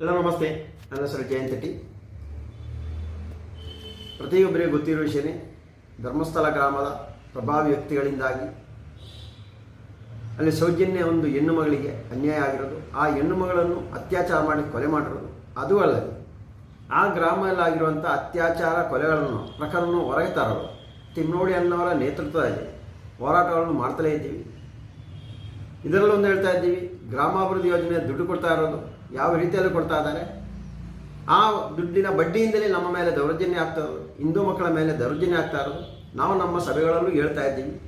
ನಮಸ್ತೆ. ನನ್ನ ಹೆಸರು ಜಯಂತಟಿ ಪ್ರತಿಯೊಬ್ಬರಿಗೆ ಗೊತ್ತಿರುವ ವಿಷಯನೇ, ಧರ್ಮಸ್ಥಳ ಗ್ರಾಮದ ಪ್ರಭಾವಿ ವ್ಯಕ್ತಿಗಳಿಂದಾಗಿ ಅಲ್ಲಿ ಸೌಜನ್ಯ ಒಂದು ಹೆಣ್ಣು ಮಗಳಿಗೆ ಅನ್ಯಾಯ ಆಗಿರೋದು, ಆ ಹೆಣ್ಣು ಮಗಳನ್ನು ಅತ್ಯಾಚಾರ ಮಾಡಿ ಕೊಲೆ ಮಾಡಿರೋದು, ಅದು ಅಲ್ಲದೆ ಆ ಗ್ರಾಮದಲ್ಲಾಗಿರುವಂಥ ಅತ್ಯಾಚಾರ ಕೊಲೆಗಳನ್ನು, ಪ್ರಕರಣವನ್ನು ಹೊರಗೆ ತರೋದು. ತಿಮ್ಮನೋಡಿ ಅನ್ನೋರ ನೇತೃತ್ವದಲ್ಲಿ ಹೋರಾಟಗಳನ್ನು ಮಾಡ್ತಲೇ ಇದ್ದೀವಿ. ಇದರಲ್ಲೊಂದು ಹೇಳ್ತಾ ಇದ್ದೀವಿ, ಗ್ರಾಮಾಭಿವೃದ್ಧಿ ಯೋಜನೆ ದುಡ್ಡು ಕೊಡ್ತಾ ಇರೋದು ಯಾವ ರೀತಿಯಲ್ಲಿ ಕೊಡ್ತಾ ಇದ್ದಾರೆ ಆ ದುಡ್ಡಿನ ಬಡ್ಡಿಯಿಂದಲೇ ನಮ್ಮ ಮೇಲೆ ದೌರ್ಜನ್ಯ ಆಗ್ತಾ ಇರೋದು. ಹಿಂದೂ ಮಕ್ಕಳ ಮೇಲೆ ದೌರ್ಜನ್ಯ ಆಗ್ತಾ ಇರೋದು. ನಾವು ನಮ್ಮ ಸಭೆಗಳಲ್ಲೂ ಹೇಳ್ತಾ ಇದ್ದೀವಿ.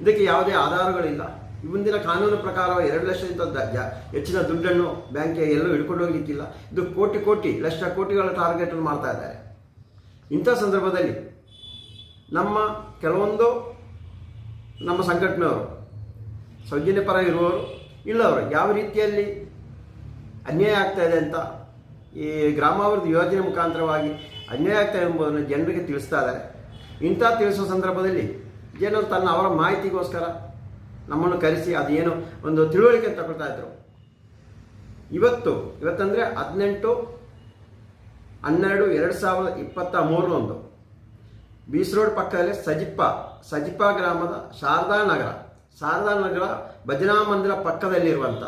ಇದಕ್ಕೆ ಯಾವುದೇ ಆಧಾರಗಳಿಲ್ಲ. ಮುಂದಿನ ಕಾನೂನು ಪ್ರಕಾರ ಎರಡು ಲಕ್ಷದಿಂದ ಹೆಚ್ಚಿನ ದುಡ್ಡನ್ನು ಬ್ಯಾಂಕ್ಗೆ ಎಲ್ಲೂ ಹಿಡ್ಕೊಂಡು ಹೋಗ್ಲಿಕ್ಕಿಲ್ಲ. ಇದು ಕೋಟಿ ಕೋಟಿ, ಲಕ್ಷ ಕೋಟಿಗಳ ಟಾರ್ಗೆಟ್ ಮಾಡ್ತಾ ಇದ್ದಾರೆ. ಇಂಥ ಸಂದರ್ಭದಲ್ಲಿ ನಮ್ಮ ಕೆಲವೊಂದು ನಮ್ಮ ಸಂಘಟನೆಯವರು ಸೌಜನ್ಯ ಪರ ಇರುವವರು, ಇಲ್ಲವರು, ಯಾವ ರೀತಿಯಲ್ಲಿ ಅನ್ಯಾಯ ಆಗ್ತಾ ಇದೆ ಅಂತ ಈ ಗ್ರಾಮಾಭಿವೃದ್ಧಿ ಯೋಜನೆ ಮುಖಾಂತರವಾಗಿ ಅನ್ಯಾಯ ಆಗ್ತಾ ಇದೆ ಎಂಬುದನ್ನು ಜನರಿಗೆ ತಿಳಿಸ್ತಾ ಇದ್ದಾರೆ. ಇಂಥ ತಿಳಿಸುವ ಸಂದರ್ಭದಲ್ಲಿ ಜನರು ತನ್ನ ಅವರ ಮಾಹಿತಿಗೋಸ್ಕರ ನಮ್ಮನ್ನು ಕರೆಸಿ ಅದೇನು ಒಂದು ತಿಳುವಳಿಕೆ ತಗೊಳ್ತಾ ಇದ್ರು. ಇವತ್ತು, ಇವತ್ತಂದರೆ ಹದಿನೆಂಟು, ಹನ್ನೆರಡು, ಎರಡು ಸಾವಿರದ ಇಪ್ಪತ್ತ ಮೂರರಂದು ಬೀಸ್ ರೋಡ್ ಪಕ್ಕದಲ್ಲಿ ಸಜಿಪ್ಪ ಸಜಿಪ್ಪ ಗ್ರಾಮದ ಶಾರದಾ ನಗರ ಶಾರದಾ ನಗರ ಭಜನಾ ಮಂದಿರ ಪಕ್ಕದಲ್ಲಿರುವಂಥ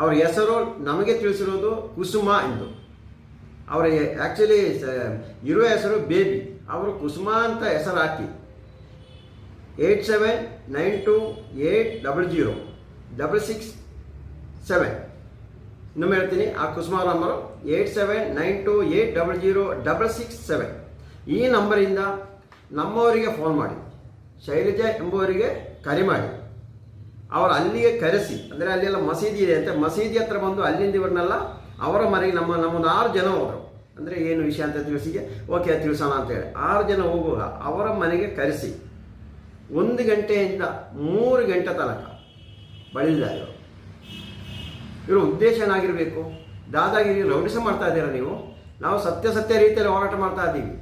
ಅವರ ಹೆಸರು ನಮಗೆ ತಿಳಿಸಿರೋದು ಕುಸುಮ ಎಂದು. ಅವರ ಆ್ಯಕ್ಚುಲಿ ಇರುವ ಹೆಸರು ಬೇಬಿ. ಅವರು ಕುಸುಮ ಅಂತ ಹೆಸರು ಹಾಕಿ. Eight seven nine two eight double zero double six seven. ಇನ್ನೊಮ್ಮೆ ಹೇಳ್ತೀನಿ, ಆ Kusuma number eight seven nine two eight double zero double six seven. ಈ ನಂಬರಿಂದ ನಮ್ಮವರಿಗೆ ಫೋನ್ ಮಾಡಿ, ಶೈಲಜಾ ಎಂಬುವರಿಗೆ ಕರೆ ಮಾಡಿ. ಅವರು ಅಲ್ಲಿಗೆ ಕರೆಸಿ, ಅಂದರೆ ಅಲ್ಲೆಲ್ಲ ಮಸೀದಿ ಇದೆ ಅಂತ, ಮಸೀದಿ ಹತ್ರ ಬಂದು ಅಲ್ಲಿಂದ ಇವ್ರನ್ನೆಲ್ಲ ಅವರ ಮನೆಗೆ ನಮ್ಮ, ನಮ್ಮೊಂದು ಆರು ಜನ ಹೋದರು. ಅಂದರೆ ಏನು ವಿಷಯ ಅಂತ ತಿಳಿಸಿಗೆ ಓಕೆ ತಿಳಿಸೋಣ ಅಂತೇಳಿ ಆರು ಜನ ಹೋಗುವಾಗ ಅವರ ಮನೆಗೆ ಕರೆಸಿ, ಒಂದು ಗಂಟೆಯಿಂದ ಮೂರು ಗಂಟೆ ತನಕ ಬಳಿಲ್ಲ ಇವರು. ಇವರು ಉದ್ದೇಶ ಏನಾಗಿರಬೇಕು? ದಾದಾಗಿರಿ ರೌಡಿಸ ಮಾಡ್ತಾ ಇದ್ದೀರಾ ನೀವು? ನಾವು ಸತ್ಯ ಸತ್ಯ ರೀತಿಯಲ್ಲಿ ಹೋರಾಟ ಮಾಡ್ತಾ ಇದ್ದೀವಿ.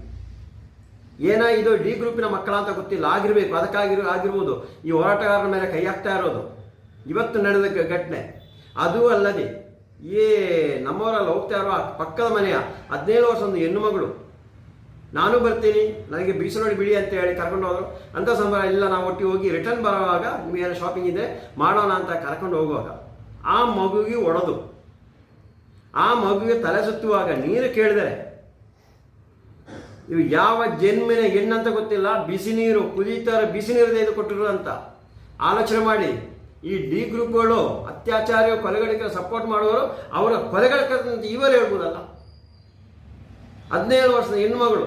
ಏನ ಇದು ಡಿ ಗ್ರೂಪಿನ ಮಕ್ಕಳ ಅಂತ ಗೊತ್ತಿಲ್ಲ. ಆಗಿರಬೇಕು, ಅದಕ್ಕಾಗಿರು ಆಗಿರ್ಬೋದು. ಈ ಹೋರಾಟಗಾರರ ಮೇಲೆ ಕೈ ಹಾಕ್ತಾ ಇರೋದು. ಇವತ್ತು ನಡೆದ ಘಟನೆ. ಅದು ಅಲ್ಲದೆ, ಏ, ನಮ್ಮವರಲ್ಲಿ ಹೋಗ್ತಾ ಇರುವ ಪಕ್ಕದ ಮನೆಯ ಹದಿನೇಳು ವರ್ಷ ಒಂದು ಹೆಣ್ಣು ಮಗಳು ನಾನು ಬರ್ತೀನಿ, ನನಗೆ ಬೀಸು ನೋಡಿ ಬಿಡಿ ಅಂತ ಹೇಳಿ ಕರ್ಕೊಂಡು ಹೋದ್ರು. ಅಂತ ಸಂಬಳ ಇಲ್ಲ, ನಾವು ಒಟ್ಟಿಗೆ ಹೋಗಿ ರಿಟರ್ನ್ ಬರುವಾಗ ನಿಮಗೆ ಶಾಪಿಂಗ್ ಇದೆ, ಮಾಡೋಣ ಅಂತ ಕರ್ಕೊಂಡು ಹೋಗುವಾಗ. ಆ ಮಗುವಿಗೆ ಒಡೆದು. ಆ ಮಗುವಿಗೆ ತಲೆ ಸುತ್ತುವಾಗ ನೀರು ಕೇಳಿದರೆ ಇವು ಯಾವ ಜನ್ಮಿನ ಹೆಣ್ಣಂತ ಗೊತ್ತಿಲ್ಲ, ಬಿಸಿ ನೀರು, ಕುದೀತಾರೆ ಬಿಸಿ ನೀರು ತೆಗೆದು ಕೊಟ್ಟರು ಅಂತ. ಆಲೋಚನೆ ಮಾಡಿ. ಈ ಡಿ ಗ್ರೂಪ್ಗಳು ಅತ್ಯಾಚಾರ ಕೊಲೆಗಳಿಗೆ ಸಪೋರ್ಟ್ ಮಾಡುವವರು, ಅವರ ಕೊಲೆಗಳ ಇವರು ಹೇಳ್ಬೋದಲ್ಲ. ಹದಿನೇಳು ವರ್ಷದ ಹೆಣ್ಮಗಳು,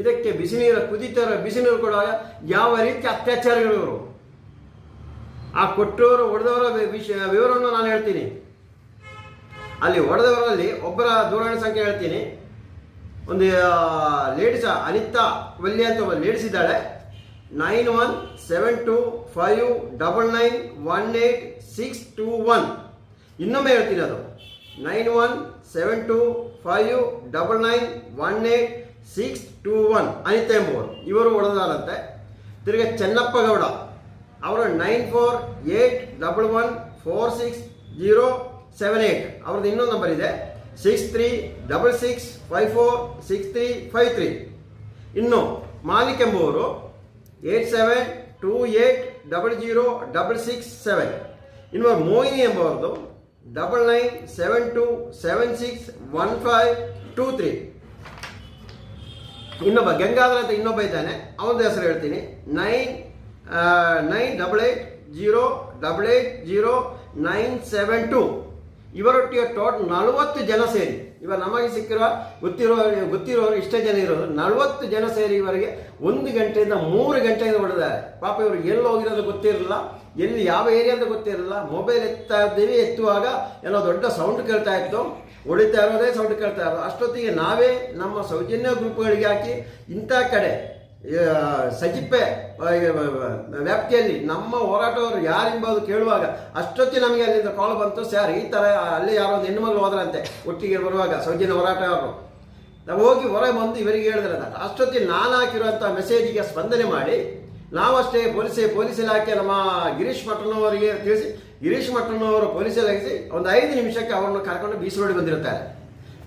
ಇದಕ್ಕೆ ಬಿಸಿ ನೀರು, ಕುದೀತಾರ ಬಿಸಿ ನೀರು ಕೊಡುವಾಗ ಯಾವ ರೀತಿ ಅತ್ಯಾಚಾರಗಳಿವರು ಆ ಕೊಟ್ಟವರು, ಹೊಡೆದವರ ವಿಷಯ ವಿವರವನ್ನು ನಾನು ಹೇಳ್ತೀನಿ. ಅಲ್ಲಿ ಹೊಡೆದವರಲ್ಲಿ ಒಬ್ಬರ ದೂರವಾಣಿ ಸಂಖ್ಯೆ ಹೇಳ್ತೀನಿ. ಒಂದು ಲೇಡೀಸ್ ಅನಿತಾ ವಲ್ಲಿ ಅಂತ ಒಬ್ಬ ಲೇಡೀಸ್ ಇದ್ದಾಳೆ. Nine one seven two five double nine one eight six two one ಇನ್ನೊಮ್ಮೆ ಹೇಳ್ತೀನಿ ಅದು. Nine one seven two five double nine one eight six two one Anitha ಎಂಬುವರು ಇವರು ಹೊಡೆದಾರಂತೆ ತಿರುಗಿ ಚೆನ್ನಪ್ಪ ಗೌಡ. ಅವರು nine four eight double one four six zero seven eight ಅವ್ರದ್ದು ಇನ್ನೊಂದು ನಂಬರ್ ಇದೆ. Six three double six five four six three five three ಇನ್ನು ಮಾಲಿಕ್ ಎಂಬುವರು eight seven two eight double zero double six seven ಇನ್ನು Mohini ಎಂಬುವರದು double nine seven two seven six one five two three ಇನ್ನೊಬ್ಬ ಗಂಗಾಧರ ಅಂತ ಇನ್ನೊಬ್ಬ ಇದ್ದಾನೆ ಅವನ ಹೆಸರು ಹೇಳ್ತೀನಿ. Nine nine double eight zero double eight zero nine seven two ಇವರೊಟ್ಟಿಗೆ ಟೋಟ್ ನಲವತ್ತು ಜನ ಸೇರಿ, ಇವಾಗ ನಮಗೆ ಸಿಕ್ಕಿರೋ ಗೊತ್ತಿರೋ ಗೊತ್ತಿರೋರು ಇಷ್ಟೇ ಜನ ಇರೋರು, ನಲವತ್ತು ಜನ ಸೇರಿ ಇವರಿಗೆ ಒಂದು ಗಂಟೆಯಿಂದ ಮೂರು ಗಂಟೆಯಿಂದ ಹೊಡೆದಾರೆ ಪಾಪ ಇವರು ಎಲ್ಲಿ ಹೋಗಿರೋದು ಗೊತ್ತಿರಲಿಲ್ಲ, ಎಲ್ಲಿ ಯಾವ ಏರಿಯಾ ಅಂತ ಗೊತ್ತಿರಲಿಲ್ಲ. ಮೊಬೈಲ್ ಎತ್ತಾ ಇದ್ದೀವಿ, ಎತ್ತುವಾಗ ಏನೋ ದೊಡ್ಡ ಸೌಂಡ್ ಕೇಳ್ತಾ ಇತ್ತು. ಹೊಡಿತಾ ಇರೋದೇ ಸೌಂಡ್ ಕೇಳ್ತಾ ಇರೋದು. ಅಷ್ಟೊತ್ತಿಗೆ ನಾವೇ ನಮ್ಮ ಸೌಜನ್ಯ ಗ್ರೂಪ್ಗಳಿಗೆ ಹಾಕಿ ಇಂಥ ಕಡೆ ಸಜಿಪ್ಪೆ. ವ್ಯಾಪ್ತಿಯಲ್ಲಿ ನಮ್ಮ ಹೋರಾಟವರು ಯಾರೆಂಬುದು ಕೇಳುವಾಗ ಅಷ್ಟೊತ್ತಿ ನಮಗೆ ಅಲ್ಲಿಂದ ಕಾಲ್ ಬಂತು, ಸರ್, ಈ ಥರ ಅಲ್ಲಿ ಯಾರೋ ಒಂದು ಹೆಣ್ಣುಮಗಳು ಹೋದ್ರಂತೆ, ಒಟ್ಟಿಗೆ ಬರುವಾಗ ಸೌಜನ್ಯ ಅವರು ನಾವು ಹೋಗಿ ಹೊರಗೆ ಬಂದು ಇವರಿಗೆ ಹೇಳಿದ್ರೆ ಅಷ್ಟೊತ್ತಿ ನಾನು ಹಾಕಿರುವಂಥ ಮೆಸೇಜಿಗೆ ಸ್ಪಂದನೆ ಮಾಡಿ, ನಾವಷ್ಟೇ ಪೊಲೀಸ್ ಪೊಲೀಸ್ ಇಲಾಖೆ ನಮ್ಮ ಗಿರೀಶ್ ಮಠನವರಿಗೆ ತಿಳಿಸಿ, ಗಿರೀಶ್ ಮಠನವರು ಪೊಲೀಸ್ ಇಲಾಖೆ ಒಂದು ಐದು ನಿಮಿಷಕ್ಕೆ ಅವರನ್ನು ಕರ್ಕೊಂಡು ಬೀಸ್ ರೋಡಿಗೆ ಬಂದಿರುತ್ತಾರೆ.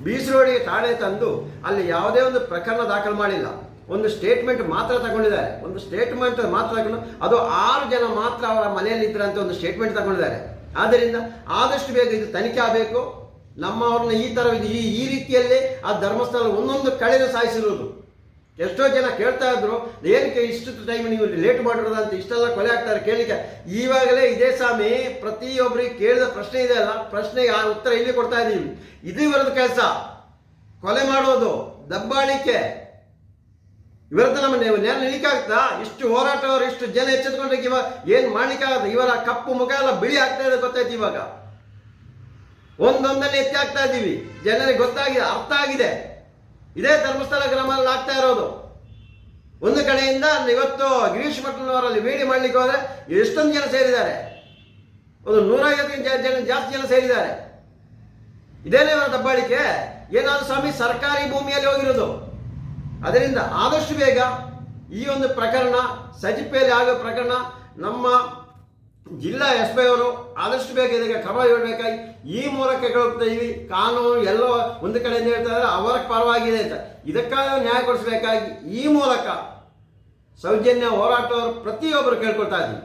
ಬೀಸರೋಡಿಗೆ ಠಾಣೆ ತಂದು ಅಲ್ಲಿ ಯಾವುದೇ ಒಂದು ಪ್ರಕರಣ ದಾಖಲು ಮಾಡಿಲ್ಲ. ಒಂದು ಸ್ಟೇಟ್ಮೆಂಟ್ ಮಾತ್ರ ತಗೊಂಡಿದ್ದಾರೆ. ಒಂದು ಸ್ಟೇಟ್ಮೆಂಟ್ ಮಾತ್ರ ತಗೊಂಡು, ಅದು ಆರು ಜನ ಮಾತ್ರ ಅವರ ಮನೆಯಲ್ಲಿ ಇದ್ರಂತ ಒಂದು ಸ್ಟೇಟ್ಮೆಂಟ್ ತಗೊಂಡಿದ್ದಾರೆ. ಆದ್ದರಿಂದ ಆದಷ್ಟು ಬೇಗ ಇದು ತನಿಖೆ ಆಗಬೇಕು. ನಮ್ಮವ್ರನ್ನ ಈ ಥರ ಈ ಈ ರೀತಿಯಲ್ಲೇ ಆ ಧರ್ಮಸ್ಥಳ ಒಂದೊಂದು ಕಳೆದು ಸಾಯಿಸಿರುವುದು ಎಷ್ಟೋ ಜನ ಕೇಳ್ತಾ ಇದ್ರು, ಏನಕ್ಕೆ ಇಷ್ಟು ಟೈಮ್ ನೀವು ಲೇಟ್ ಮಾಡಿರೋದು ಅಂತ ಇಷ್ಟೆಲ್ಲ ಕೊಲೆ ಆಗ್ತಾರೆ ಕೇಳಲಿಕ್ಕೆ. ಈವಾಗಲೇ ಇದೇ ಸ್ವಾಮಿ ಪ್ರತಿಯೊಬ್ಬರಿಗೆ ಕೇಳಿದ ಪ್ರಶ್ನೆ ಇದೆ ಅಲ್ಲ ಪ್ರಶ್ನೆಗೆ ಆ ಉತ್ತರ ಇಲ್ಲಿ ಕೊಡ್ತಾ ಇದ್ದೀವಿ ಇದು ಇವರದ್ದು ಕೆಲಸ. ಕೊಲೆ ಮಾಡೋದು, ದಬ್ಬಾಳಿಕೆ. ಇವರದ್ದು ನಮ್ಮ ನೇರ ನಿಲಿಕ್ಕಾಗ್ತಾ ಇಷ್ಟು ಹೋರಾಟವರು ಇಷ್ಟು ಜನ ಎಚ್ಚೆತ್ಕೊಂಡ್ರೆ ಇವಾಗ ಏನ್ ಮಾಡ್ಲಿಕ್ಕಾಗ ಇವರ ಕಪ್ಪು ಮುಖ ಎಲ್ಲ ಬಿಳಿ ಆಗ್ತಾ ಇದೆ ಗೊತ್ತಾಯ್ತು ಇವಾಗ. ಒಂದೊಂದನ್ನೇ ಎತ್ತಿ ಆಗ್ತಾ ಇದ್ದೀವಿ. ಜನರಿಗೆ ಗೊತ್ತಾಗಿದೆ ಅರ್ಥ ಆಗಿದೆ. ಇದೇ ಧರ್ಮಸ್ಥಳ ಗ್ರಾಮದಲ್ಲಿ ಆಗ್ತಾ ಇರೋದು. ಒಂದು ಕಡೆಯಿಂದ ಇವತ್ತು ಗಿರೀಶ್ ಮಠನವರಲ್ಲಿ ಬೇಡಿ ಮಾಡ್ಲಿಕ್ಕೆ ಹೋದ್ರೆ ಎಷ್ಟೊಂದು ಜನ ಸೇರಿದ್ದಾರೆ. ಒಂದು ನೂರೈವತ್ತು ಜನ ಜಾಸ್ತಿ ಜನ ಸೇರಿದ್ದಾರೆ. ಇದೇನೇ ಅವರ ದಬ್ಬಾಳಿಕೆ? ಏನಾದ್ರು ಸ್ವಾಮಿ ಸರ್ಕಾರಿ ಭೂಮಿಯಲ್ಲಿ ಹೋಗಿರೋದು. ಅದರಿಂದ ಆದಷ್ಟು ಬೇಗ ಈ ಒಂದು ಪ್ರಕರಣ, ಸಜಿಪೆಯಲ್ಲಿ ಆಗೋ ಪ್ರಕರಣ, ನಮ್ಮ ಜಿಲ್ಲಾ ಎಸ್ ಪಿ ಅವರು ಆದಷ್ಟು ಬೇಗ ಇದಕ್ಕೆ ಕ್ರಮ ಹೇಳಬೇಕಾಗಿ ಈ ಮೂಲಕ ಕೇಳುತ್ತೀವಿ ಕಾನೂನು ಎಲ್ಲೋ ಒಂದು ಕಡೆಯಿಂದ ಹೇಳ್ತಾ ಇದ್ದಾರೆ, ಅವರ ಪರವಾಗಿದೆ ಅಂತ. ಇದಕ್ಕಾಗಿ ನ್ಯಾಯ ಕೊಡಿಸಬೇಕಾಗಿ ಈ ಮೂಲಕ ಸೌಜನ್ಯ ಹೋರಾಟವರು ಪ್ರತಿಯೊಬ್ಬರು ಕೇಳ್ಕೊಳ್ತಾ ಇದ್ದೀವಿ.